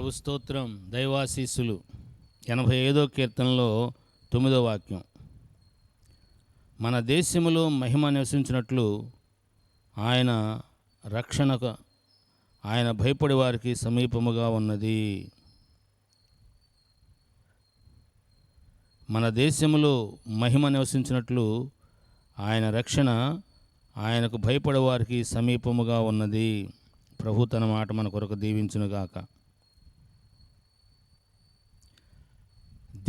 ప్రభు స్తోత్రం. దైవాశీసులు ఎనభై ఐదో కీర్తనలో తొమ్మిదో వాక్యం. మన దేశములో మహిమ నివసించినట్లు ఆయన రక్షణకు ఆయన భయపడి వారికి సమీపముగా ఉన్నది. మన దేశంలో మహిమ నివసించినట్లు ఆయన రక్షణ ఆయనకు భయపడే వారికి సమీపముగా ఉన్నది. ప్రభు తన మాట మన కొరకు దీవించునుగాక.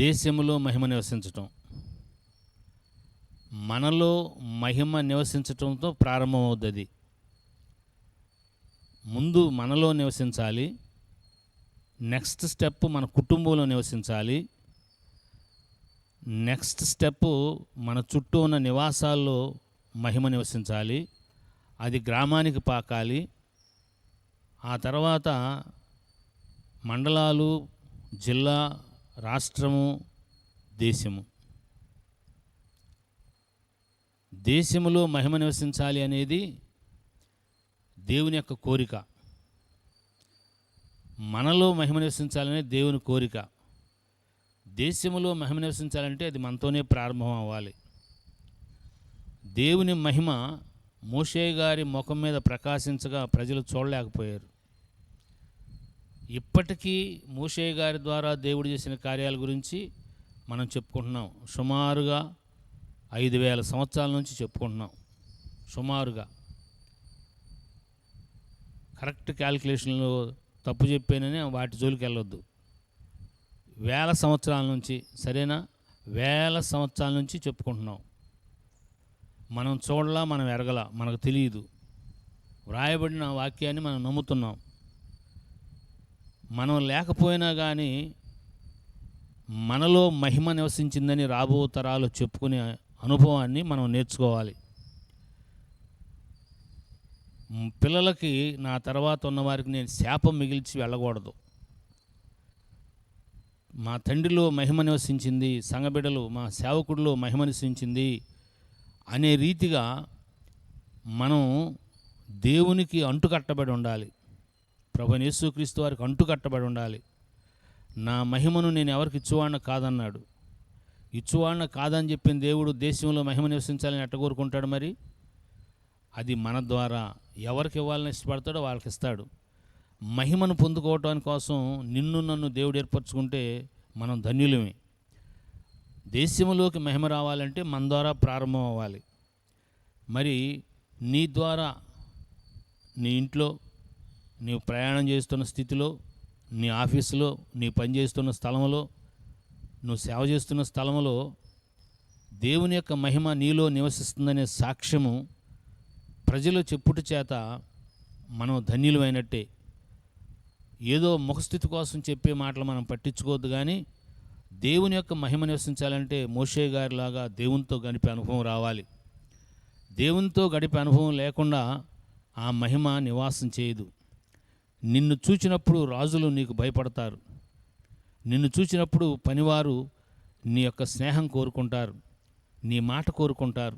దేశంలో మహిమ నివసించటం మనలో మహిమ నివసించటంతో ప్రారంభమవుతుంది. ముందు మనలో నివసించాలి నెక్స్ట్ స్టెప్ మన కుటుంబంలో నివసించాలి నెక్స్ట్ స్టెప్ మన చుట్టూ ఉన్న నివాసాల్లో మహిమ నివసించాలి అది గ్రామానికి పాకాలి ఆ తర్వాత మండలాలు జిల్లా రాష్ట్రము దేశము. దేశములో మహిమ నివసించాలి అనేది దేవుని యొక్క కోరిక. మనలో మహిమ నివసించాలనే దేవుని కోరిక. దేశములో మహిమ నివసించాలంటే అది మనతోనే ప్రారంభం అవ్వాలి. దేవుని మహిమ మోషే గారి ముఖం మీద ప్రకాశించగా ప్రజలు చూడలేకపోయారు. ఇప్పటికీ మోషే గారి ద్వారా దేవుడు చేసిన కార్యాల గురించి మనం చెప్పుకుంటున్నాం. సుమారుగా ఐదు వేల సంవత్సరాల నుంచి చెప్పుకుంటున్నాం. సుమారుగా. కరెక్ట్ క్యాలిక్యులేషన్లో తప్పు చెప్పానని వాటి జోలికి వెళ్ళొద్దు. వేల సంవత్సరాల నుంచి సరేనా? వేల సంవత్సరాల నుంచి చెప్పుకుంటున్నాం. మనం చూడలా మనం ఎరగల మనకు తెలియదు. వ్రాయబడిన వాక్యాన్ని మనం నమ్ముతున్నాం. మనం లేకపోయినా కానీ మనలో మహిమ నివసించిందని రాబో తరాలు చెప్పుకునే అనుభవాన్ని మనం నేర్చుకోవాలి. పిల్లలకి నా తర్వాత ఉన్న వారికి నేను శాపం మిగిల్చి వెళ్ళకూడదు. మా తండ్రిలో మహిమ నివసించింది సంగబిడ్డలు మా సేవకుడిలో మహిమ నివసించింది అనే రీతిగా మనం దేవునికి అంటుకట్టబడి ఉండాలి. ప్రభు యేసుక్రీస్తు వారికి అంటుకట్టబడి ఉండాలి. నా మహిమను నేను ఎవరికి ఇచ్చువాడిన కాదన్నాడు. ఇచ్చువాడిన కాదని చెప్పిన దేవుడు దేశంలో మహిమ నివసించాలని ఎట్ట కోరుకుంటాడు మరి? అది మన ద్వారా ఎవరికి ఇవ్వాలని ఇష్టపడతాడో వాళ్ళకి ఇస్తాడు. మహిమను పొందుకోవటానికి కోసం నిన్ను నన్ను దేవుడు ఏర్పరచుకుంటే మనం ధన్యులమే. దేశంలోకి మహిమ రావాలంటే మన ద్వారా ప్రారంభం అవ్వాలి. మరి నీ ద్వారా నీ ఇంట్లో నీవు ప్రయాణం చేస్తున్న స్థితిలో నీ ఆఫీసులో నీ పని చేస్తున్న స్థలంలో నువ్వు సేవ చేస్తున్న స్థలంలో దేవుని యొక్క మహిమ నీలో నివసిస్తుందనే సాక్ష్యము ప్రజలు చెప్పుట చేత మనం ధన్యులమైనట్టే. ఏదో ముఖస్థితి కోసం చెప్పే మాటలు మనం పట్టించుకోవద్దు కానీ దేవుని యొక్క మహిమ నివసించాలంటే మోషే గారిలాగా దేవునితో గడిపే అనుభవం రావాలి. దేవునితో గడిపే అనుభవం లేకుండా ఆ మహిమ నివాసం చేయదు. నిన్ను చూచినప్పుడు రాజులు నీకు భయపడతారు. నిన్ను చూచినప్పుడు పనివారు నీ యొక్క స్నేహం కోరుకుంటారు. నీ మాట కోరుకుంటారు.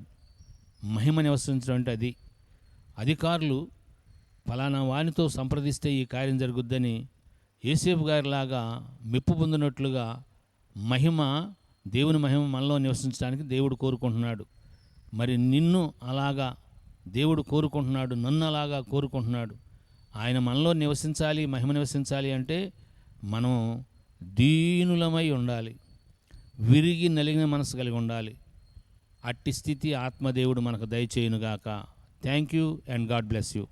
మహిమ నివసించడం అంటే అది. అధికారులు ఫలానా వానితో సంప్రదిస్తే ఈ కార్యం జరుగుద్దని ఏసేపు గారిలాగా మెప్పు పొందినట్లుగా మహిమ దేవుని మహిమ మనలో నివసించడానికి దేవుడు కోరుకుంటున్నాడు. మరి నిన్ను అలాగా దేవుడు కోరుకుంటున్నాడు నన్ను అలాగా కోరుకుంటున్నాడు. ఆయన మనలో నివసించాలి మహిమ నివసించాలి అంటే మనం దీనులమై ఉండాలి. విరిగి నలిగిన మనసు కలిగి ఉండాలి. అట్టి స్థితి ఆత్మదేవుడు మనకు దయచేయునుగాక. Thank you and God bless you